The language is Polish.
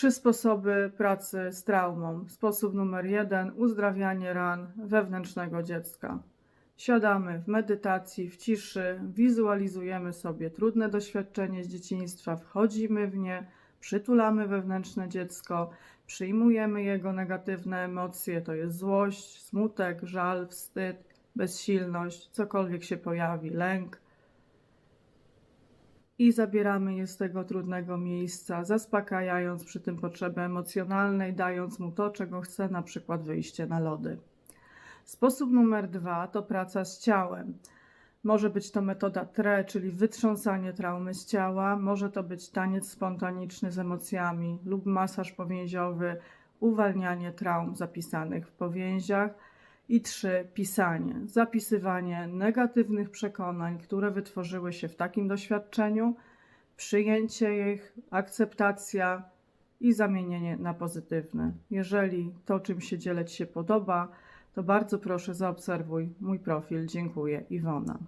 Trzy sposoby pracy z traumą. Sposób numer jeden: uzdrawianie ran wewnętrznego dziecka. Siadamy w medytacji, w ciszy, wizualizujemy sobie trudne doświadczenie z dzieciństwa, wchodzimy w nie, przytulamy wewnętrzne dziecko, przyjmujemy jego negatywne emocje, to jest złość, smutek, żal, wstyd, bezsilność, cokolwiek się pojawi, lęk. I zabieramy je z tego trudnego miejsca, zaspokajając przy tym potrzeby emocjonalnej, dając mu to, czego chce, na przykład wyjście na lody. Sposób numer dwa to praca z ciałem. Może być to metoda TRE, czyli wytrząsanie traumy z ciała, może to być taniec spontaniczny z emocjami lub masaż powięziowy, uwalnianie traum zapisanych w powięziach. I trzy, pisanie, zapisywanie negatywnych przekonań, które wytworzyły się w takim doświadczeniu, przyjęcie ich, akceptacja i zamienienie na pozytywne. Jeżeli to, czym się dzielę, Ci się podoba, to bardzo proszę zaobserwuj mój profil. Dziękuję, Iwona.